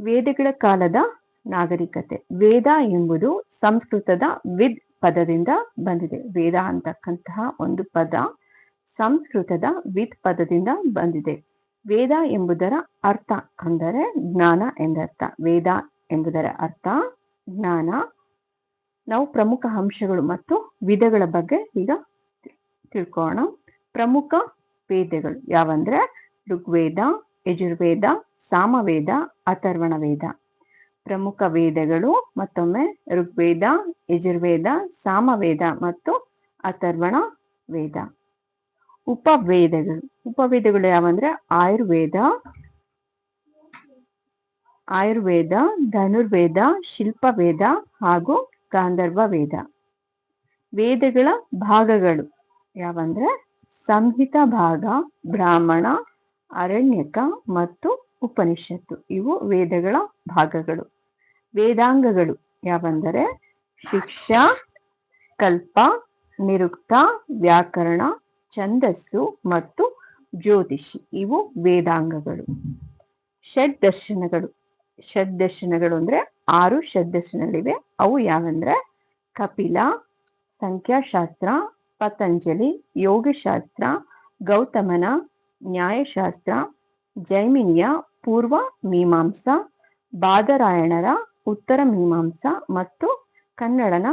ವೇದಗಳ ಕಾಲದ ನಾಗರಿಕತೆ. ವೇದ ಎಂಬುದು ಸಂಸ್ಕೃತದ ವಿದ್ ಪದದಿಂದ ಬಂದಿದೆ. ವೇದ ಅಂತಕ್ಕಂತಹ ಒಂದು ಪದ ಸಂಸ್ಕೃತದ ವಿದ್ ಪದದಿಂದ ಬಂದಿದೆ. ವೇದ ಎಂಬುದರ ಅರ್ಥ ಅಂದರೆ ಜ್ಞಾನ ಎಂದರ್ಥ. ವೇದ ಎಂಬುದರ ಅರ್ಥ ಜ್ಞಾನ. ನಾವು ಪ್ರಮುಖ ಅಂಶಗಳು ಮತ್ತು ವಿಧಗಳ ಬಗ್ಗೆ ಈಗ ತಿಳ್ಕೋಣ. ಪ್ರಮುಖ ವೇದಗಳು ಯಾವಂದ್ರೆ ಋಗ್ವೇದ, ಯಜುರ್ವೇದ ಸಾಮವೇದ ಅಥರ್ವಣ ವೇದ ಪ್ರಮುಖ ವೇದಗಳು ಮತ್ತೊಮ್ಮೆ ಋಗ್ವೇದ, ಯಜುರ್ವೇದ, ಸಾಮವೇದ ಮತ್ತು ಅಥರ್ವಣ ವೇದ ಉಪವೇದಗಳು. ಉಪವೇದಗಳು ಯಾವಂದ್ರೆ ಆಯುರ್ವೇದ ಆಯುರ್ವೇದ, ಧನುರ್ವೇದ, ಶಿಲ್ಪವೇದ ಹಾಗೂ ಗಾಂಧರ್ವ ವೇದ ವೇದಗಳ ಭಾಗಗಳು ಯಾವಂದ್ರೆ ಸಂಹಿತ ಭಾಗ, ಬ್ರಾಹ್ಮಣ, ಅರಣ್ಯಕ ಮತ್ತು ಉಪನಿಷತ್ತು. ಇವು ವೇದಗಳ ಭಾಗಗಳು. ವೇದಾಂಗಗಳು ಯಾವಂದರೆ ಶಿಕ್ಷಾ, ಕಲ್ಪ, ನಿರುಕ್ತ, ವ್ಯಾಕರಣ, ಛಂದಸ್ಸು ಮತ್ತು ಜ್ಯೋತಿಷಿ. ಇವು ವೇದಾಂಗಗಳು. ಷಡ್ದರ್ಶನಗಳು ಷಡ್ದರ್ಶನಗಳು ಅಂದ್ರೆ ಆರು ಷಡ್ದರ್ಶನಗಳಿವೆ ಅವು ಯಾವಂದ್ರೆ ಕಪಿಲ, ಸಂಖ್ಯಾಶಾಸ್ತ್ರ, ಪತಂಜಲಿ, ಯೋಗಶಾಸ್ತ್ರ, ಗೌತಮನ, ನ್ಯಾಯಶಾಸ್ತ್ರ, ಜೈಮಿನಿಯ ಪೂರ್ವ ಮೀಮಾಂಸ, ಬಾದರಾಯಣರ ಉತ್ತರ ಮೀಮಾಂಸ ಮತ್ತು ಕನ್ನಡನ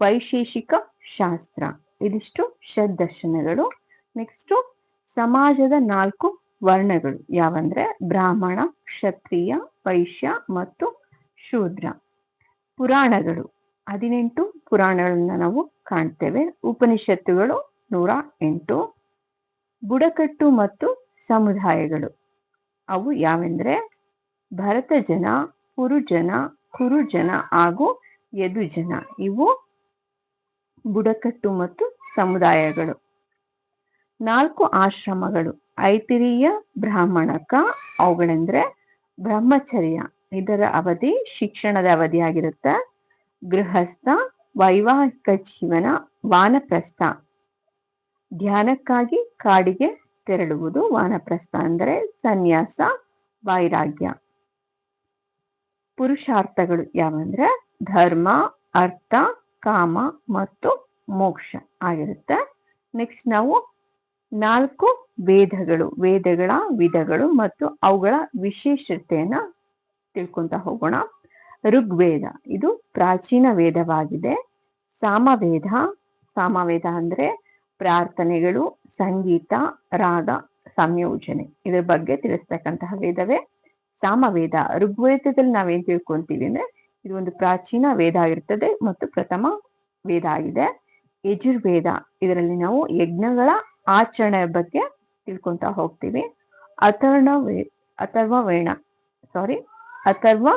ವೈಶೇಷಿಕ ಶಾಸ್ತ್ರ. ಇದಿಷ್ಟು ಷಡ್ದರ್ಶನಗಳು. ನೆಕ್ಸ್ಟ್ ಸಮಾಜದ ನಾಲ್ಕು ವರ್ಣಗಳು. ಯಾವಂದ್ರೆ ಬ್ರಾಹ್ಮಣ, ಕ್ಷತ್ರಿಯ, ವೈಶ್ಯ ಮತ್ತು ಶೂದ್ರ. ಪುರಾಣಗಳು. ಹದಿನೆಂಟು ಪುರಾಣಗಳನ್ನ ನಾವು ಕಾಣ್ತೇವೆ. ಉಪನಿಷತ್ತುಗಳು ನೂರ ಎಂಟು. ಬುಡಕಟ್ಟು ಮತ್ತು ಸಮುದಾಯಗಳು. ಅವು ಯಾವೆಂದ್ರೆ ಭರತ ಜನ ಕುರುಜನ ಕುರುಜನ ಹಾಗೂ ಯದುಜನ ಇವು ಬುಡಕಟ್ಟು ಮತ್ತು ಸಮುದಾಯಗಳು. ನಾಲ್ಕು ಆಶ್ರಮಗಳು. ಐತಿರಿಯ ಬ್ರಾಹ್ಮಣಕ, ಅವುಗಳೆಂದ್ರೆ ಬ್ರಹ್ಮಚರ್ಯ. ಇದರ ಅವಧಿ ಶಿಕ್ಷಣದ ಅವಧಿಯಾಗಿರುತ್ತೆ ಗೃಹಸ್ಥ, ವೈವಾಹಿಕ ಜೀವನ, ವಾನಪ್ರಸ್ಥ. ಧ್ಯಾನಕ್ಕಾಗಿ ಕಾಡಿಗೆ ತೆರಳುವುದು ವಾನಪ್ರಸ್ಥ ಅಂದರೆ ಸನ್ಯಾಸ, ವೈರಾಗ್ಯ. ಪುರುಷಾರ್ಥಗಳು ಯಾವಂದ್ರೆ ಧರ್ಮ, ಅರ್ಥ, ಕಾಮ ಮತ್ತು ಮೋಕ್ಷ ಆಗಿರುತ್ತೆ. ನೆಕ್ಸ್ಟ್ ನಾವು ನಾಲ್ಕು ವೇದಗಳು, ವೇದಗಳ ವಿಧಗಳು ಮತ್ತು ಅವುಗಳ ವಿಶೇಷತೆಯನ್ನ ತಿಳ್ಕೊಂತ ಹೋಗೋಣ. ಋಗ್ವೇದ, ಇದು ಪ್ರಾಚೀನ ವೇದವಾಗಿದೆ. ಸಾಮವೇದ ಸಾಮವೇದ ಅಂದ್ರೆ ಪ್ರಾರ್ಥನೆಗಳು ಸಂಗೀತ, ರಾಗ, ಸಂಯೋಜನೆ. ಇದ್ರ ಬಗ್ಗೆ ತಿಳಿಸ್ತಕ್ಕಂತಹ ವೇದವೇ ಸಾಮವೇದ. ಋಗ್ವೇದದಲ್ಲಿ ನಾವೇನ್ ತಿಳ್ಕೊಂತೀವಿ ಅಂದ್ರೆ ಇದು ಒಂದು ಪ್ರಾಚೀನ ವೇದ ಆಗಿರ್ತದೆ ಮತ್ತು ಪ್ರಥಮ ವೇದ ಆಗಿದೆ. ಯಜುರ್ವೇದ. ಇದರಲ್ಲಿ ನಾವು ಯಜ್ಞಗಳ ಆಚರಣೆಯ ಬಗ್ಗೆ ತಿಳ್ಕೊಂತ ಹೋಗ್ತೀವಿ. ಅಥರ್ಣ ವೇ, ಅಥರ್ವ ವೇಣ. ಸಾರಿ ಅಥರ್ವ,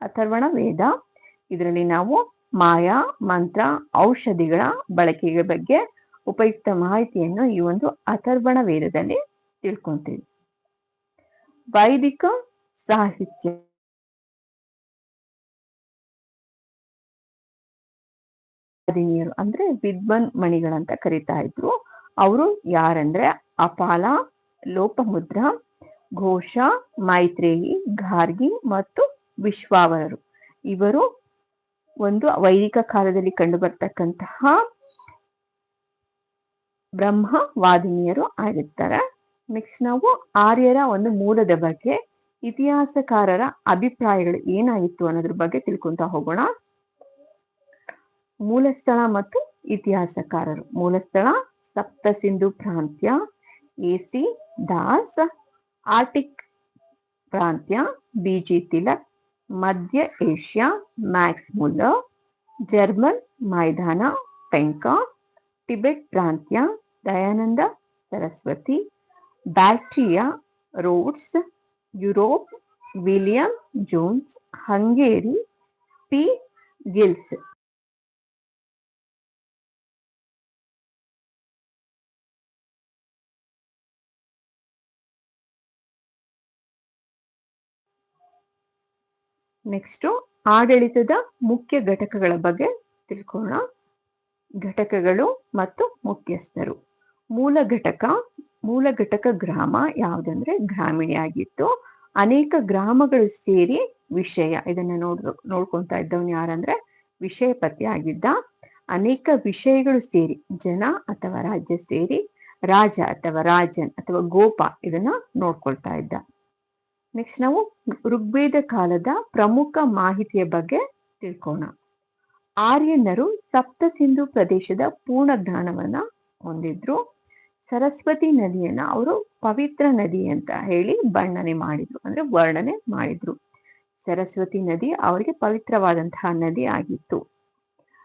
ಅಥರ್ವಣ ವೇದ. ಇದರಲ್ಲಿ ನಾವು ಮಾಯಾ, ಮಂತ್ರ, ಔಷಧಿಗಳ ಬಳಕೆಯ ಬಗ್ಗೆ ಉಪಯುಕ್ತ ಮಾಹಿತಿಯನ್ನು ಈ ಒಂದು ಅಥರ್ವಣ ವೇದದಲ್ಲಿ ತಿಳ್ಕೊಂತೀವಿ. ವೈದಿಕ ಸಾಹಿತ್ಯ. ಅಂದ್ರೆ ವಿದ್ವನ್ ಮಣಿಗಳಂತ ಕರಿತಾ ಇದ್ರು. ಅವರು ಯಾರಂದ್ರೆ ಅಪಾಲ, ಲೋಪಮುದ್ರ, ಘೋಷ, ಮೈತ್ರೇಯಿ ಗಾರ್ಗಿ ಮತ್ತು ವಿಶ್ವಾವರರು. ಇವರು ಒಂದು ವೈದಿಕ ಕಾಲದಲ್ಲಿ ಕಂಡು ಬರ್ತಕ್ಕಂತಹ ಬ್ರಹ್ಮವಾದಿನಿಯರು ಆಗಿರ್ತಾರೆ. ನೆಕ್ಸ್ಟ್ ನಾವು ಆರ್ಯರ ಒಂದು ಮೂಲದ ಬಗ್ಗೆ, ಇತಿಹಾಸಕಾರರ ಅಭಿಪ್ರಾಯಗಳು ಏನಾಗಿತ್ತು ಅನ್ನೋದ್ರ ಬಗ್ಗೆ ತಿಳ್ಕೊಂತ ಹೋಗೋಣ. ಮೂಲಸ್ಥಳ ಮತ್ತು ಇತಿಹಾಸಕಾರರು. ಮೂಲಸ್ಥಳ ಸಪ್ತ ಸಿಂಧು ಪ್ರಾಂತ್ಯ ಎಸಿ ದಾಸ್, ಆರ್ಟಿಕ್ ಪ್ರಾಂತ್ಯ ಬಿಜಿ ತಿಲಕ್, ಮಧ್ಯ ಏಷ್ಯಾ, ಮ್ಯಾಕ್ಸ್ ಮುಲ್ಲರ್, ಜರ್ಮನ್ ಮೈದಾನ, ಪೆಂಕಾ ಟಿಬೆಟ್ ಪ್ರಾಂತ್ಯ Dayananda Saraswati, Bactria Rhodes, Europe, William Jones, Hungary, P. Gilles. Next ಆಡಳಿತದ ಮುಖ್ಯ ಘಟಕಗಳ ಬಗ್ಗೆ ತಿಳ್ಕೊಳ್ಳೋಣ. ಘಟಕಗಳು ಮತ್ತು ಮುಖ್ಯಸ್ಥರು. ಮೂಲ ಘಟಕ ಮೂಲ ಘಟಕ ಗ್ರಾಮ ಯಾವುದಂದ್ರೆ ಗ್ರಾಮೀಣ ಆಗಿತ್ತು ಅನೇಕ ಗ್ರಾಮಗಳು ಸೇರಿ ವಿಷಯ, ಇದನ್ನ ನೋಡ್ ನೋಡ್ಕೊಂತ ಇದ್ದವನು ಯಾರಂದ್ರೆ ವಿಷಯಪತಿ ಆಗಿದ್ದ. ಅನೇಕ ವಿಷಯಗಳು ಸೇರಿ, ಜನ ಅಥವಾ ರಾಜ್ಯ ಸೇರಿ, ರಾಜ ಅಥವಾ ರಾಜನ್ ಅಥವಾ ಗೋಪ ಇದನ್ನ ನೋಡ್ಕೊಳ್ತಾ ಇದ್ದ. ನೆಕ್ಸ್ಟ್ ನಾವು ಋಗ್ವೇದ ಕಾಲದ ಪ್ರಮುಖ ಮಾಹಿತಿಯ ಬಗ್ಗೆ ತಿಳ್ಕೋಣ. ಆರ್ಯನರು ಸಪ್ತ ಸಿಂಧು ಪ್ರದೇಶದ ಪೂರ್ಣ ಜ್ಞಾನವನ್ನ ಹೊಂದಿದ್ರು. ಸರಸ್ವತಿ ನದಿಯನ್ನ ಅವರು ಪವಿತ್ರ ನದಿ ಅಂತ ಹೇಳಿ ಬಣ್ಣನೆ ಮಾಡಿದ್ರು, ಅಂದ್ರೆ ವರ್ಣನೆ ಮಾಡಿದ್ರು. ಸರಸ್ವತಿ ನದಿ ಅವರಿಗೆ ಪವಿತ್ರವಾದಂತಹ ನದಿ ಆಗಿತ್ತು.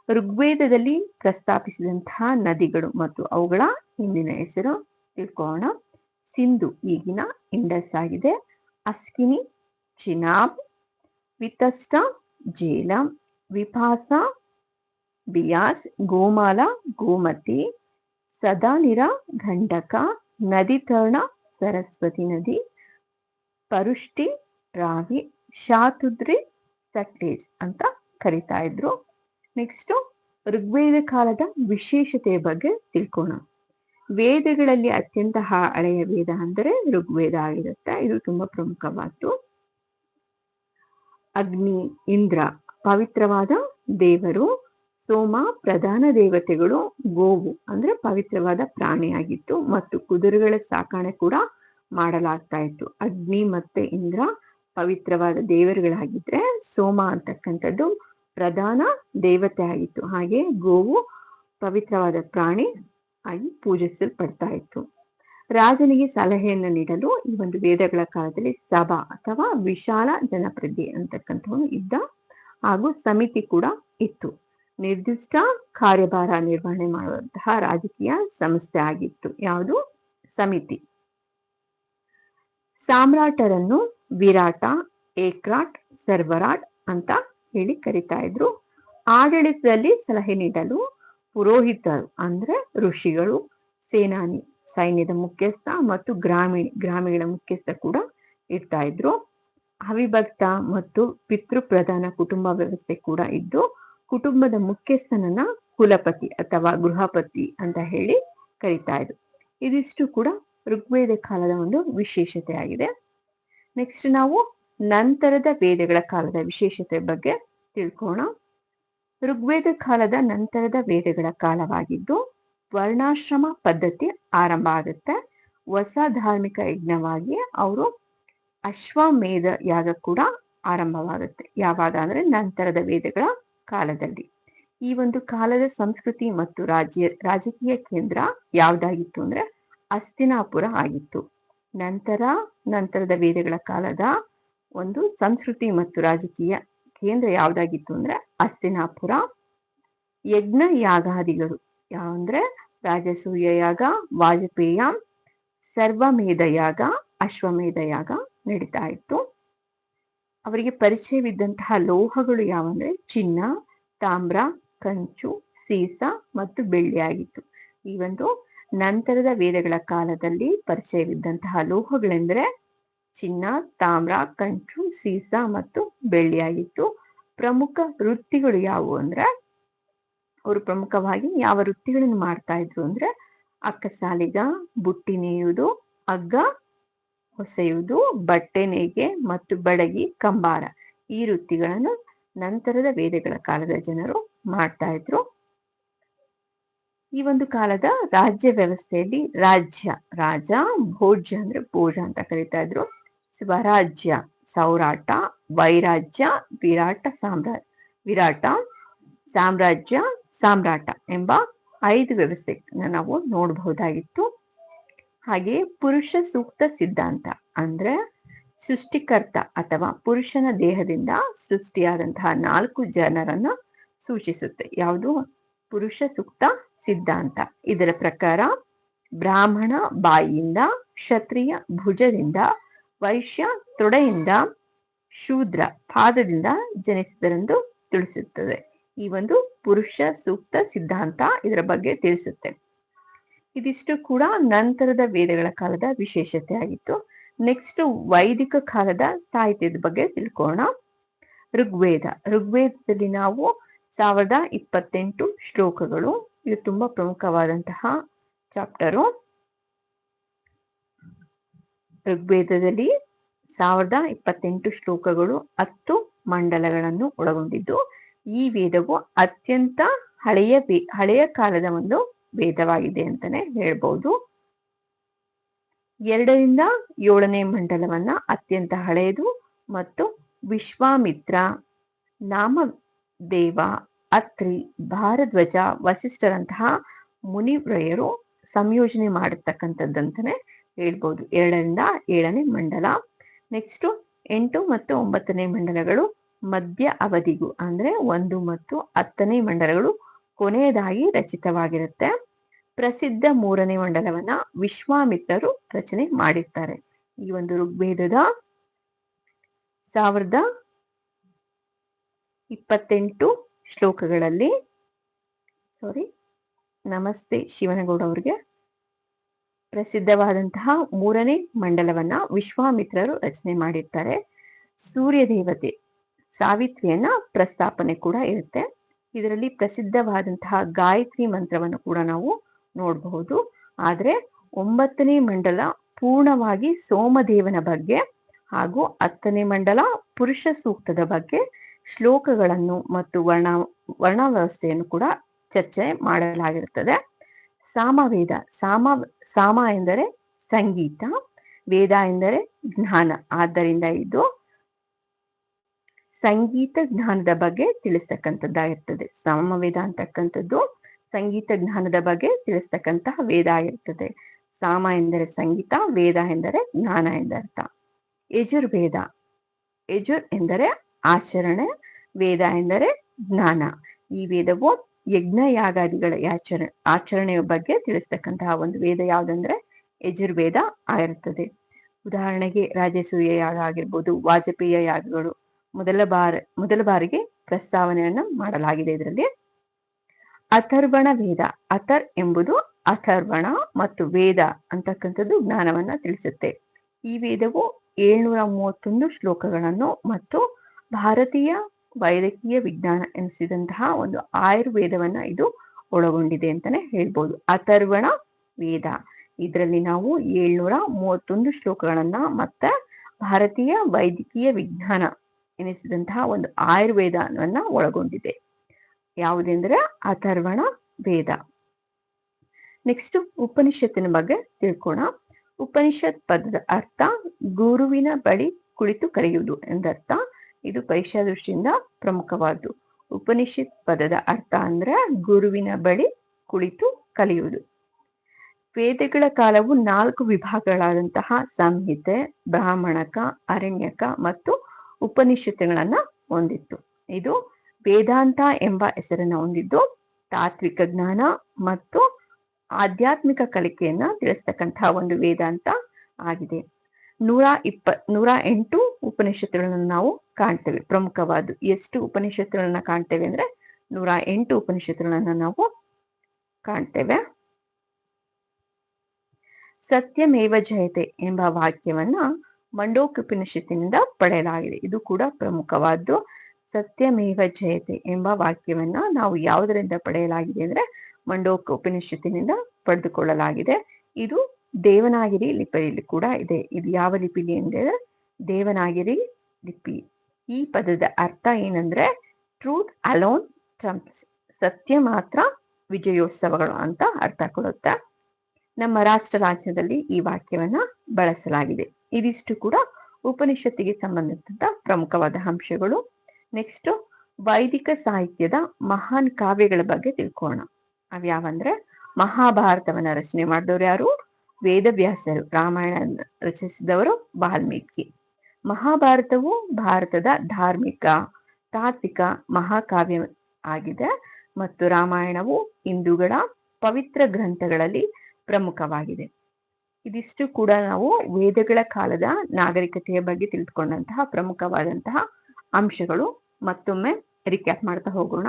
ಋಗ್ವೇದದಲ್ಲಿ ಪ್ರಸ್ತಾಪಿಸಿದಂತಹ ನದಿಗಳು ಮತ್ತು ಅವುಗಳ ಹಿಂದಿನ ಹೆಸರು ತಿಳ್ಕೋಣ. ಸಿಂಧು ಈಗಿನ ಇಂಡಸ್ ಆಗಿದೆ. ಅಸ್ಕಿನಿ, ಚಿನಾಬ್ ವಿತಸ್ಟ ಜೇಲಂ, ವಿಪಾಸ ಬಿಯಾಸ್, ಗೋಮಾಲ, ಗೋಮತಿ, ಸದಾನಿರ ಗಂಡಕ ನದಿತರ್ಣ, ಸರಸ್ವತಿ ನದಿ, ಪರುಷ್ಟಿ, ರಾವಿ, ಶಾತುದ್ರಿ ಸಟ್ಲೇಸ್ ಅಂತ ಕರಿತಾ ಇದ್ರು. ನೆಕ್ಸ್ಟ್ ಋಗ್ವೇದ ಕಾಲದ ವಿಶೇಷತೆ ಬಗ್ಗೆ ತಿಳ್ಕೋಣ. ವೇದಗಳಲ್ಲಿ ಅತ್ಯಂತ ಹಳೆಯ ವೇದ ಅಂದರೆ ಋಗ್ವೇದ ಆಗಿರುತ್ತೆ. ಇದು ತುಂಬಾ ಪ್ರಮುಖವಾದ್ದು. ಅಗ್ನಿ, ಇಂದ್ರ, ಪವಿತ್ರವಾದ ದೇವರು ಸೋಮ ಪ್ರಧಾನ ದೇವತೆಗಳು ಗೋವು, ಅಂದ್ರೆ ಪವಿತ್ರವಾದ ಪ್ರಾಣಿಯಾಗಿತ್ತು ಮತ್ತು ಕುದುರೆಗಳ ಸಾಕಣೆ ಕೂಡ ಮಾಡಲಾಗ್ತಾ ಇತ್ತು. ಅಗ್ನಿ ಮತ್ತೆ ಇಂದ್ರ ಪವಿತ್ರವಾದ ದೇವರುಗಳಾಗಿದ್ರೆ ಸೋಮ ಅಂತಕ್ಕಂಥದ್ದು ಪ್ರಧಾನ ದೇವತೆ ಆಗಿತ್ತು ಹಾಗೆ ಗೋವು ಪವಿತ್ರವಾದ ಪ್ರಾಣಿ ಆಗಿ ಪೂಜಿಸಲ್ಪಡ್ತಾ ಇತ್ತು. ರಾಜನಿಗೆ ಸಲಹೆಯನ್ನು ನೀಡಲು ಈ ಒಂದು ವೇದಗಳ ಕಾಲದಲ್ಲಿ ಸಭಾ ಅಥವಾ ವಿಶಾಲ ಜನಪ್ರತಿ ಅಂತಕ್ಕಂಥವನು ಇದ್ದ ಹಾಗೂ ಸಮಿತಿ ಕೂಡ ಇತ್ತು. ನಿರ್ದಿಷ್ಟ ಕಾರ್ಯಭಾರ ನಿರ್ವಹಣೆ ಮಾಡುವಂತಹ ರಾಜಕೀಯ ಸಂಸ್ಥೆ ಆಗಿತ್ತು. ಯಾವುದು? ಸಮಿತಿ. ಸಾಮ್ರಾಟರನ್ನು ವಿರಾಟ, ಏಕ್ರಾಟ್, ಸರ್ವರಾಟ್ ಅಂತ ಹೇಳಿ ಕರಿತಾ ಇದ್ರು. ಆಡಳಿತದಲ್ಲಿ ಸಲಹೆ ನೀಡಲು ಪುರೋಹಿತರು ಅಂದ್ರೆ ಋಷಿಗಳು, ಸೇನಾನಿ, ಸೈನ್ಯದ ಮುಖ್ಯಸ್ಥ ಮತ್ತು ಗ್ರಾಮೀಣ ಗ್ರಾಮೀಣ ಮುಖ್ಯಸ್ಥ ಕೂಡ ಇರ್ತಾ ಇದ್ರು. ಅವಿಭಕ್ತ ಮತ್ತು ಪಿತೃ ಪ್ರಧಾನ ಕುಟುಂಬ ವ್ಯವಸ್ಥೆ ಕೂಡ ಇದ್ದು ಕುಟುಂಬದ ಮುಖ್ಯಸ್ಥನನ್ನ ಕುಲಪತಿ ಅಥವಾ ಗೃಹಪತಿ ಅಂತ ಹೇಳಿ ಕರಿತಾ ಇದ್ರು. ಇದಿಷ್ಟು ಕೂಡ ಋಗ್ವೇದ ಕಾಲದ ಒಂದು ವಿಶೇಷತೆ ಆಗಿದೆ. ನೆಕ್ಸ್ಟ್ ನಾವು ನಂತರದ ವೇದಗಳ ಕಾಲದ ವಿಶೇಷತೆ ಬಗ್ಗೆ ತಿಳ್ಕೋಣ. ಋಗ್ವೇದ ಕಾಲದ ನಂತರದ ವೇದಗಳ ಕಾಲವಾಗಿದ್ದು ವರ್ಣಾಶ್ರಮ ಪದ್ಧತಿ ಆರಂಭ ಆಗುತ್ತೆ. ಹೊಸ ಧಾರ್ಮಿಕ ಯಜ್ಞವಾಗಿ ಅವರು ಅಶ್ವಮೇಧ ಯಾಗ ಕೂಡ ಆರಂಭವಾಗುತ್ತೆ. ಯಾವಾಗ ಅಂದ್ರೆ ನಂತರದ ವೇದಗಳ ಕಾಲದಲ್ಲಿ. ಈ ಒಂದು ಕಾಲದ ಸಂಸ್ಕೃತಿ ಮತ್ತು ರಾಜ್ಯ, ರಾಜಕೀಯ ಕೇಂದ್ರ ಯಾವ್ದಾಗಿತ್ತು ಅಂದ್ರೆ ಅಸ್ತಿನಾಪುರ ಆಗಿತ್ತು. ನಂತರ, ನಂತರದ ವೇದಗಳ ಕಾಲದ ಒಂದು ಸಂಸ್ಕೃತಿ ಮತ್ತು ರಾಜಕೀಯ ಕೇಂದ್ರ ಯಾವ್ದಾಗಿತ್ತು ಅಂದ್ರೆ ಅಸ್ತಿನಾಪುರ. ಯಜ್ಞ ಯಾಗಾದಿಗಳು ಯಾವಂದ್ರೆ ರಾಜಸೂಯ ಯಾಗ, ವಾಜಪೇಯ, ಸರ್ವಮೇಧ ಯಾಗ, ಅಶ್ವಮೇಧ ಯಾಗ ನಡೀತಾ ಇತ್ತು. ಅವರಿಗೆ ಪರಿಚಯವಿದ್ದಂತಹ ಲೋಹಗಳು ಯಾವಂದ್ರೆ? ಚಿನ್ನ, ತಾಮ್ರ, ಕಂಚು, ಸೀಸ ಮತ್ತು ಬೆಳ್ಳಿ ಆಗಿತ್ತು. ಈ ಒಂದು ನಂತರದ ವೇದಗಳ ಕಾಲದಲ್ಲಿ ಪರಿಚಯವಿದ್ದಂತಹ ಲೋಹಗಳೆಂದರೆ ಚಿನ್ನ, ತಾಮ್ರ, ಕಂಚು, ಸೀಸ ಮತ್ತು ಬೆಳ್ಳಿಯಾಗಿತ್ತು ಪ್ರಮುಖ ವೃತ್ತಿಗಳು ಯಾವುವು ಅಂದ್ರೆ? ಅವರು ಪ್ರಮುಖವಾಗಿ ಯಾವ ವೃತ್ತಿಗಳನ್ನು ಮಾಡ್ತಾ ಇದ್ರು ಅಂದ್ರೆ? ಅಕ್ಕಸಾಲಿಗ, ಬುಟ್ಟಿ ನೇಯುವುದು ಹಗ್ಗ ಹೊಸೆಯುವುದು ಬಟ್ಟೆ ನೇಯ್ಗೆ ಮತ್ತು ಬಡಗಿ ಕಂಬಾರ. ಈ ವೃತ್ತಿಗಳನ್ನು ನಂತರದ ವೇದಗಳ ಕಾಲದ ಜನರು ಮಾಡ್ತಾ ಇದ್ರು. ಈ ಒಂದು ಕಾಲದ ರಾಜ್ಯ ವ್ಯವಸ್ಥೆಯಲ್ಲಿ ರಾಜ್ಯ, ರಾಜ, ಭೋಜ್ಯ ಅಂದ್ರೆ ಭೋಜ ಅಂತ ಕರಿತಾ ಇದ್ರು. ಸ್ವರಾಜ್ಯ, ಸೌರಾಟ, ವೈರಾಜ್ಯ, ವಿರಾಟ ಸಾಮ್ರಾಜ್ಯ ವಿರಾಟ, ಸಾಮ್ರಾಜ್ಯ, ಸಾಮ್ರಾಟ ಎಂಬ ಐದು ವ್ಯವಸ್ಥೆ ನಾವು ನೋಡಬಹುದಾಗಿತ್ತು. ಹಾಗೆ ಪುರುಷ ಸೂಕ್ತ ಸಿದ್ಧಾಂತ ಅಂದ್ರೆ ಸೃಷ್ಟಿಕರ್ತ ಅಥವಾ ಪುರುಷನ ದೇಹದಿಂದ ಸೃಷ್ಟಿಯಾದಂತಹ ನಾಲ್ಕು ಜನರನ್ನು ಸೂಚಿಸುತ್ತೆ. ಯಾವುದು? ಪುರುಷ ಸೂಕ್ತ ಸಿದ್ಧಾಂತ. ಇದರ ಪ್ರಕಾರ ಬ್ರಾಹ್ಮಣ ಬಾಯಿಯಿಂದ, ಕ್ಷತ್ರಿಯ ಭುಜದಿಂದ, ವೈಶ್ಯ ತೊಡೆಯಿಂದ, ಶೂದ್ರ ಪಾದದಿಂದ ಜನಿಸಿದರೆಂದು ತಿಳಿಸುತ್ತದೆ. ಈ ಒಂದು ಪುರುಷ ಸೂಕ್ತ ಸಿದ್ಧಾಂತ ಇದರ ಬಗ್ಗೆ ತಿಳಿಸುತ್ತೆ. ಇದಿಷ್ಟು ಕೂಡ ನಂತರದ ವೇದಗಳ ಕಾಲದ ವಿಶೇಷತೆ ಆಗಿತ್ತು. ನೆಕ್ಸ್ಟ್ ವೈದಿಕ ಕಾಲದ ಸಾಹಿತ್ಯದ ಬಗ್ಗೆ ತಿಳ್ಕೋಣ ಋಗ್ವೇದ. ಋಗ್ವೇದದಲ್ಲಿ ನಾವು ಸಾವಿರದ ಇಪ್ಪತ್ತೆಂಟು ಶ್ಲೋಕಗಳು. ಇದು ತುಂಬಾ ಪ್ರಮುಖವಾದಂತಹ ಚಾಪ್ಟರು. ಋಗ್ವೇದದಲ್ಲಿ ಸಾವಿರದ ಇಪ್ಪತ್ತೆಂಟು ಶ್ಲೋಕಗಳು ಹತ್ತು ಮಂಡಲಗಳನ್ನು ಒಳಗೊಂಡಿದ್ದು. ಈ ವೇದವು ಅತ್ಯಂತ ಹಳೆಯ ಹಳೆಯ ಕಾಲದ ಒಂದು ವೇದವಾಗಿದೆ ಅಂತಾನೆ ಹೇಳ್ಬೋದು. ಎರಡರಿಂದ ಏಳನೇ ಮಂಡಲವನ್ನ ಅತ್ಯಂತ ಹಳೆಯದು ಮತ್ತು ವಿಶ್ವಾಮಿತ್ರ, ನಾಮದೇವ, ಅತ್ರಿ, ಭಾರದ್ವಜ ವಸಿಷ್ಠರಂತಹ ಮುನಿವ್ರಯರು ಸಂಯೋಜನೆ ಮಾಡತಕ್ಕಂಥದ್ದಂತಾನೆ ಹೇಳ್ಬೋದು. ಎರಡರಿಂದ ಏಳನೇ ಮಂಡಲ. ನೆಕ್ಸ್ಟ್ ಎಂಟು ಮತ್ತು ಒಂಬತ್ತನೇ ಮಂಡಲಗಳು ಮಧ್ಯ ಅವಧಿಗೂ ಅಂದ್ರೆ ಒಂದು ಮತ್ತು ಹತ್ತನೇ ಮಂಡಲಗಳು ಕೊನೆಯದಾಗಿ ರಚಿತವಾಗಿರುತ್ತೆ. ಪ್ರಸಿದ್ಧ ಮೂರನೇ ಮಂಡಲವನ್ನ ವಿಶ್ವಾಮಿತ್ರರು ರಚನೆ ಮಾಡಿರ್ತಾರೆ. ಈ ಒಂದು ಋಗ್ವೇದದ ಸಾವಿರದ ಇಪ್ಪತ್ತೆಂಟು ಶ್ಲೋಕಗಳಲ್ಲಿ ಸಾರಿ ನಮಸ್ತೆ ಶಿವನಗೌಡ ಅವರಿಗೆ, ಪ್ರಸಿದ್ಧವಾದಂತಹ ಮೂರನೇ ಮಂಡಲವನ್ನ ವಿಶ್ವಾಮಿತ್ರರು ರಚನೆ ಮಾಡಿರ್ತಾರೆ. ಸೂರ್ಯ ದೇವತೆ ಸಾವಿತ್ರಿಯನ್ನ ಪ್ರಸ್ತಾಪನೆ ಕೂಡ ಇರುತ್ತೆ. ಇದರಲ್ಲಿ ಪ್ರಸಿದ್ಧವಾದಂತಹ ಗಾಯತ್ರಿ ಮಂತ್ರವನ್ನು ಕೂಡ ನಾವು ನೋಡಬಹುದು. ಆದರೆ ಒಂಬತ್ತನೇ ಮಂಡಲ ಪೂರ್ಣವಾಗಿ ಸೋಮದೇವನ ಬಗ್ಗೆ ಹಾಗೂ ಹತ್ತನೇ ಮಂಡಲ ಪುರುಷ ಸೂಕ್ತದ ಬಗ್ಗೆ ಶ್ಲೋಕಗಳನ್ನು ಮತ್ತು ವರ್ಣ ವರ್ಣ ವ್ಯವಸ್ಥೆಯನ್ನು ಕೂಡ ಚರ್ಚೆ ಮಾಡಲಾಗಿರುತ್ತದೆ. ಸಾಮವೇದ, ಸಾಮ ಸಾಮ ಎಂದರೆ ಸಂಗೀತ, ವೇದ ಎಂದರೆ ಜ್ಞಾನ. ಆದ್ದರಿಂದ ಇದು ಸಂಗೀತ ಜ್ಞಾನದ ಬಗ್ಗೆ ತಿಳಿಸ್ತಕ್ಕಂಥದ್ದಾಗಿರ್ತದೆ. ಸಾಮವೇದ ಅಂತಕ್ಕಂಥದ್ದು ಸಂಗೀತ ಜ್ಞಾನದ ಬಗ್ಗೆ ತಿಳಿಸ್ತಕ್ಕಂತಹ ವೇದ ಆಗಿರ್ತದೆ. ಸಾಮ ಎಂದರೆ ಸಂಗೀತ, ವೇದ ಎಂದರೆ ಜ್ಞಾನ ಎಂದರ್ಥ. ಯಜುರ್ವೇದ, ಯಜುರ್ ಎಂದರೆ ಆಚರಣೆ, ವೇದ ಎಂದರೆ ಜ್ಞಾನ. ಈ ವೇದವು ಯಜ್ಞ ಯಾಗಾದಿಗಳ ಆಚರಣೆ ಆಚರಣೆಯ ಬಗ್ಗೆ ತಿಳಿಸ್ತಕ್ಕಂತಹ ಒಂದು ವೇದ ಯಾವುದಂದ್ರೆ ಯಜುರ್ವೇದ ಆಗಿರ್ತದೆ. ಉದಾಹರಣೆಗೆ ರಾಜಸೂಯ ಯಾಗ ಆಗಿರ್ಬೋದು, ವಾಜಪೇಯ ಯಾಗಗಳು ಮೊದಲ ಬಾರ, ಮೊದಲ ಬಾರಿಗೆ ಪ್ರಸ್ತಾವನೆಯನ್ನ ಮಾಡಲಾಗಿದೆ ಇದರಲ್ಲಿ. ಅಥರ್ವಣ ವೇದ, ಅಥರ್ ಎಂಬುದು ಅಥರ್ವಣ ಮತ್ತು ವೇದ ಅಂತಕ್ಕಂಥದ್ದು ಜ್ಞಾನವನ್ನ ತಿಳಿಸುತ್ತೆ. ಈ ವೇದವು ಏಳ್ನೂರ ಮೂವತ್ತೊಂದು ಶ್ಲೋಕಗಳನ್ನು ಮತ್ತು ಭಾರತೀಯ ವೈದ್ಯಕೀಯ ವಿಜ್ಞಾನ ಎನಿಸಿದಂತಹ ಒಂದು ಆಯುರ್ವೇದವನ್ನ ಇದು ಒಳಗೊಂಡಿದೆ ಅಂತಾನೆ ಹೇಳ್ಬೋದು. ಅಥರ್ವಣ ವೇದ, ಇದರಲ್ಲಿ ನಾವು ಏಳ್ನೂರ ಮೂವತ್ತೊಂದು ಶ್ಲೋಕಗಳನ್ನ ಮತ್ತೆ ಭಾರತೀಯ ವೈದ್ಯಕೀಯ ವಿಜ್ಞಾನ ಎನಿಸಿದಂತಹ ಒಂದು ಆಯುರ್ವೇದವನ್ನ ಒಳಗೊಂಡಿದೆ. ಯಾವುದೆಂದ್ರೆ ಅಥರ್ವಣ ವೇದ. ನೆಕ್ಸ್ಟ್ ಉಪನಿಷತ್ತಿನ ಬಗ್ಗೆ ತಿಳ್ಕೋಣ. ಉಪನಿಷತ್ ಪದದ ಅರ್ಥ ಗುರುವಿನ ಬಳಿ ಕುಳಿತು ಕರೆಯುವುದು ಎಂದರ್ಥ. ಇದು ಪರೀಕ್ಷಾ ದೃಷ್ಟಿಯಿಂದ ಪ್ರಮುಖವಾದ್ದು. ಉಪನಿಷತ್ ಪದದ ಅರ್ಥ ಅಂದ್ರೆ ಗುರುವಿನ ಬಳಿ ಕುಳಿತು ಕಲಿಯುವುದು. ವೇದಗಳ ಕಾಲವು ನಾಲ್ಕು ವಿಭಾಗಗಳಾದಂತಹ ಸಂಹಿತೆ, ಬ್ರಾಹ್ಮಣಕ, ಅರಣ್ಯಕ ಮತ್ತು ಉಪನಿಷತ್ತುಗಳನ್ನ ಹೊಂದಿತ್ತು. ಇದು ವೇದಾಂತ ಎಂಬ ಹೆಸರನ್ನ ಹೊಂದಿದ್ದು, ತಾತ್ವಿಕ ಜ್ಞಾನ ಮತ್ತು ಆಧ್ಯಾತ್ಮಿಕ ಕಲಿಕೆಯನ್ನ ತಿಳಿಸ್ತಕ್ಕಂತಹ ಒಂದು ವೇದಾಂತ ಆಗಿದೆ. ನೂರ ಇಪ್ಪ, ನೂರ ಎಂಟು ಉಪನಿಷತ್ತುಗಳನ್ನು ನಾವು ಕಾಣ್ತೇವೆ. ಪ್ರಮುಖವಾದ ಎಷ್ಟು ಉಪನಿಷತ್ತುಗಳನ್ನ ಕಾಣ್ತೇವೆ ಅಂದ್ರೆ ನೂರ ಎಂಟು ಉಪನಿಷತ್ತುಗಳನ್ನ ನಾವು ಕಾಣ್ತೇವೆ. ಸತ್ಯಮೇವ ಜಯತೆ ಎಂಬ ವಾಕ್ಯವನ್ನ ಮಂಡೋಕ್ ಉಪನಿಷತ್ತಿನಿಂದ ಪಡೆಯಲಾಗಿದೆ. ಇದು ಕೂಡ ಪ್ರಮುಖವಾದ್ದು. ಸತ್ಯಮೇವ ಜಯತೆ ಎಂಬ ವಾಕ್ಯವನ್ನ ನಾವು ಯಾವುದರಿಂದ ಪಡೆಯಲಾಗಿದೆ ಅಂದ್ರೆ ಮಂಡೋಕ ಉಪನಿಷತ್ತಿನಿಂದ ಪಡೆದುಕೊಳ್ಳಲಾಗಿದೆ. ಇದು ದೇವನಾಗಿರಿ ಲಿಪಿಯಲ್ಲಿ ಕೂಡ ಇದೆ. ಇದು ಯಾವ ಲಿಪಿಲಿ ಅಂದ್ರೆ ದೇವನಾಗಿರಿ ಲಿಪಿ. ಈ ಪದದ ಅರ್ಥ ಏನಂದ್ರೆ ಟ್ರೂತ್ ಅಲೋನ್ ಟ್ರಂಪ್ಸ್. ಸತ್ಯ ಮಾತ್ರ ವಿಜಯೋತ್ಸವಗಳು ಅಂತ ಅರ್ಥ ಕೊಡುತ್ತೆ. ನಮ್ಮ ರಾಷ್ಟ್ರ ರಾಜ್ಯದಲ್ಲಿ ಈ ವಾಕ್ಯವನ್ನ ಬಳಸಲಾಗಿದೆ. ಇದಿಷ್ಟು ಕೂಡ ಉಪನಿಷತ್ತಿಗೆ ಸಂಬಂಧಿಸಿದ ಪ್ರಮುಖವಾದ ಅಂಶಗಳು. ನೆಕ್ಸ್ಟ್ ವೈದಿಕ ಸಾಹಿತ್ಯದ ಮಹಾನ್ ಕಾವ್ಯಗಳ ಬಗ್ಗೆ ತಿಳ್ಕೋಣ. ಅವ್ಯಾವಂದ್ರೆ ಮಹಾಭಾರತವನ್ನ ರಚನೆ ಮಾಡಿದವರು ಯಾರು? ವೇದವ್ಯಾಸರು, ರಾಮಾಯಣ ರಚಿಸಿದವರು ವಾಲ್ಮೀಕಿ. ಮಹಾಭಾರತವು ಭಾರತದ ಧಾರ್ಮಿಕ, ತಾತ್ವಿಕ ಮಹಾಕಾವ್ಯ ಆಗಿದೆ ಮತ್ತು ರಾಮಾಯಣವು ಹಿಂದೂಗಳ ಪವಿತ್ರ ಗ್ರಂಥಗಳಲ್ಲಿ ಪ್ರಮುಖವಾಗಿದೆ. ಇದಿಷ್ಟು ಕೂಡ ನಾವು ವೇದಗಳ ಕಾಲದ ನಾಗರಿಕತೆಯ ಬಗ್ಗೆ ತಿಳಿದುಕೊಂಡಂತಹ ಪ್ರಮುಖವಾದಂತಹ ಅಂಶಗಳು ಮತ್ತೊಮ್ಮೆ ರಿಕ್ಯಾಪ್ ಮಾಡ್ತಾ ಹೋಗೋಣ.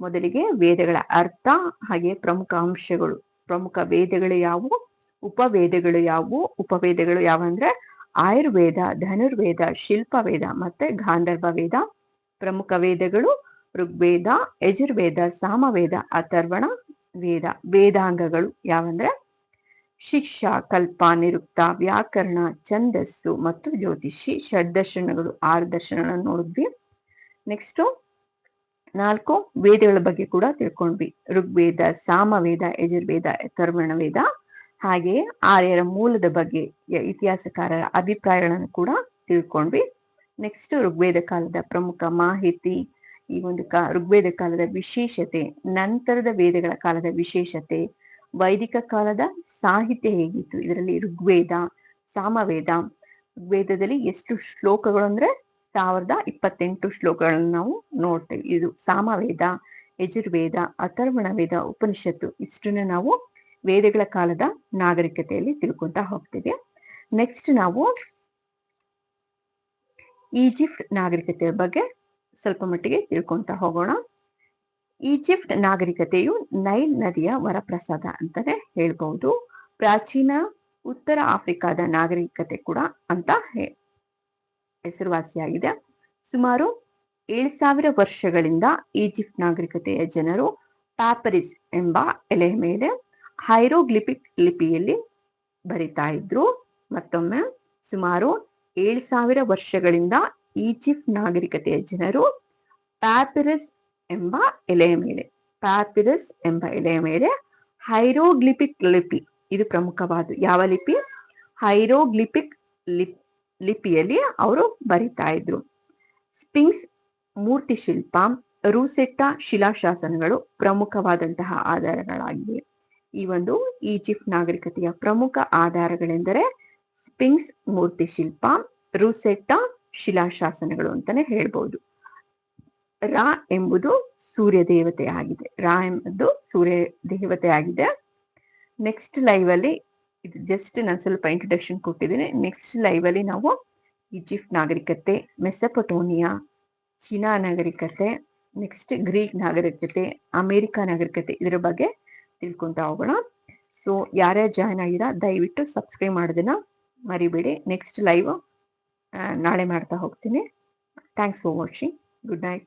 ಮೊದಲಿಗೆ ವೇದಗಳ ಅರ್ಥ ಹಾಗೆ ಪ್ರಮುಖ ಅಂಶಗಳು. ಪ್ರಮುಖ ವೇದಗಳು ಯಾವುವು? ಉಪವೇದಗಳು ಯಾವುವು? ಉಪವೇದಗಳು ಯಾವಂದ್ರೆ ಆಯುರ್ವೇದ, ಧನುರ್ವೇದ, ಶಿಲ್ಪವೇದ ಮತ್ತೆ ಗಾಂಧರ್ವ ವೇದ ಪ್ರಮುಖ ವೇದಗಳು ಋಗ್ವೇದ, ಯಜುರ್ವೇದ, ಸಾಮವೇದ, ಅಥರ್ವಣ ವೇದ. ವೇದಾಂಗಗಳು ಯಾವಂದ್ರೆ ಶಿಕ್ಷಾ, ಕಲ್ಪ, ನಿರುಕ್ತ, ವ್ಯಾಕರಣ, ಛಂದಸ್ಸು ಮತ್ತು ಜ್ಯೋತಿಷಿ, ಷಡ್ದರ್ಶನಗಳು ಆರು ದರ್ಶನಗಳನ್ನು ನೋಡಿದ್ವಿ. ನೆಕ್ಸ್ಟ್ ನಾಲ್ಕು ವೇದಗಳ ಬಗ್ಗೆ ಕೂಡ ತಿಳ್ಕೊಂಡ್ವಿ. ಋಗ್ವೇದ, ಸಾಮವೇದ, ಯಜುರ್ವೇದ ಕರ್ಮಣ ವೇದ ಹಾಗೆಯೇ ಆರ್ಯರ ಮೂಲದ ಬಗ್ಗೆ ಇತಿಹಾಸಕಾರರ ಅಭಿಪ್ರಾಯಗಳನ್ನು ಕೂಡ ತಿಳ್ಕೊಂಡ್ವಿ. ನೆಕ್ಸ್ಟ್ ಋಗ್ವೇದ ಕಾಲದ ಪ್ರಮುಖ ಮಾಹಿತಿ, ಈ ಒಂದು ಋಗ್ವೇದ ಕಾಲದ ವಿಶೇಷತೆ, ನಂತರದ ವೇದಗಳ ಕಾಲದ ವಿಶೇಷತೆ ವೈದಿಕ ಕಾಲದ ಸಾಹಿತ್ಯ ಹೇಗಿತ್ತು? ಇದರಲ್ಲಿ ಋಗ್ವೇದ, ಸಾಮವೇದ, ಋಗ್ವೇದದಲ್ಲಿ ಎಷ್ಟು ಶ್ಲೋಕಗಳು ಅಂದ್ರೆ ಸಾವಿರದ ಇಪ್ಪತ್ತೆಂಟು ಶ್ಲೋಕಗಳನ್ನು ನಾವು ನೋಡ್ತೇವೆ. ಇದು ಸಾಮವೇದ, ಯಜುರ್ವೇದ, ಅಥರ್ವಣ ವೇದ, ಉಪನಿಷತ್ತು ಇಷ್ಟನ್ನ ನಾವು ವೇದಗಳ ಕಾಲದ ನಾಗರಿಕತೆಯಲ್ಲಿ ತಿಳ್ಕೊಂತ ಹೋಗ್ತೇವೆ. ನೆಕ್ಸ್ಟ್ ನಾವು ಈಜಿಪ್ಟ್ ನಾಗರಿಕತೆಯ ಬಗ್ಗೆ ಸ್ವಲ್ಪ ಮಟ್ಟಿಗೆ ತಿಳ್ಕೊಂತ ಹೋಗೋಣ. ಈಜಿಪ್ಟ್ ನಾಗರಿಕತೆಯು ನೈಲ್ ನದಿಯ ವರಪ್ರಸಾದ ಅಂತಲೇ ಹೇಳ್ಬಹುದು. ಪ್ರಾಚೀನ ಉತ್ತರ ಆಫ್ರಿಕಾದ ನಾಗರಿಕತೆ ಕೂಡ ಅಂತ ಹೆಸರುವಾಸಿಯಾಗಿದೆ. ಸುಮಾರು ಏಳು ಸಾವಿರ ವರ್ಷಗಳಿಂದ ಈಜಿಪ್ಟ್ ನಾಗರಿಕತೆಯ ಜನರು ಪ್ಯಾಪರಿಸ್ ಎಂಬ ಎಲೆ ಮೇಲೆ ಹೈರೋಗ್ಲಿಪಿಕ್ ಲಿಪಿಯಲ್ಲಿ ಬರಿತಾ ಇದ್ರು. ಮತ್ತೊಮ್ಮೆ ಸುಮಾರು ಏಳು ಸಾವಿರ ವರ್ಷಗಳಿಂದ ಈಜಿಪ್ಟ್ ನಾಗರಿಕತೆಯ ಜನರು ಪ್ಯಾಪಿರಸ್ ಎಂಬ ಎಲೆಯ ಮೇಲೆ. ಪ್ಯಾಪಿರಸ್ ಎಂಬ ಎಲೆಯ ಮೇಲೆ ಹೈರೋಗ್ಲಿಪಿಕ್ ಲಿಪಿ. ಇದು ಪ್ರಮುಖವಾದ ಯಾವ ಲಿಪಿ? ಹೈರೋಗ್ಲಿಪಿಕ್ ಲಿಪ್, ಲಿಪಿಯಲ್ಲಿ ಅವರು ಬರಿತಾ ಇದ್ರು. ಸ್ಪಿಂಗ್ಸ್ ಮೂರ್ತಿ ಶಿಲ್ಪ, ರೂಸೆಟ್ಟ ಶಿಲಾಶಾಸನಗಳು ಪ್ರಮುಖವಾದಂತಹ ಆಧಾರಗಳಾಗಿವೆ. ಈ ಒಂದು ಈಜಿಪ್ಟ್ ನಾಗರಿಕತೆಯ ಪ್ರಮುಖ ಆಧಾರಗಳೆಂದರೆ ಸ್ಪಿಂಗ್ಸ್ ಮೂರ್ತಿ ಶಿಲ್ಪ, ರೂಸೆಟ್ಟ ಶಿಲಾಶಾಸನಗಳು ಅಂತಾನೆ ಹೇಳ್ಬಹುದು ರಾ ಎಂಬುದು ಸೂರ್ಯ ದೇವತೆ ಆಗಿದೆ ರಾ ಎಂಬುದು ಸೂರ್ಯ ದೇವತೆ ಆಗಿದೆ ನೆಕ್ಸ್ಟ್ ಲೈವ್ ಅಲ್ಲಿ, ಇದು ಜಸ್ಟ್ ನಾನು ಸ್ವಲ್ಪ ಇಂಟ್ರೊಡಕ್ಷನ್ ಕೊಟ್ಟಿದ್ದೀನಿ. ನೆಕ್ಸ್ಟ್ ಲೈವ್ ಅಲ್ಲಿ ನಾವು ಈಜಿಪ್ಟ್ ನಾಗರಿಕತೆ, ಮೆಸಪಟೋನಿಯಾ, ಚೀನಾ ನಾಗರಿಕತೆ ನೆಕ್ಸ್ಟ್ ಗ್ರೀಕ್ ನಾಗರಿಕತೆ, ಅಮೇರಿಕಾ ನಾಗರಿಕತೆ ಇದರ ಬಗ್ಗೆ ತಿಳ್ಕೊಂತ ಹೋಗೋಣ. ಸೊ ಯಾರ್ಯಾರು ಜಾಯ್ನ್ ಆಗಿರ ದಯವಿಟ್ಟು ಸಬ್ಸ್ಕ್ರೈಬ್ ಮಾಡೋದನ್ನ ಮರಿಬೇಡಿ. ನೆಕ್ಸ್ಟ್ ಲೈವ್ ನಾಳೆ ಮಾಡ್ತಾ ಹೋಗ್ತೀನಿ. Thanks for watching good night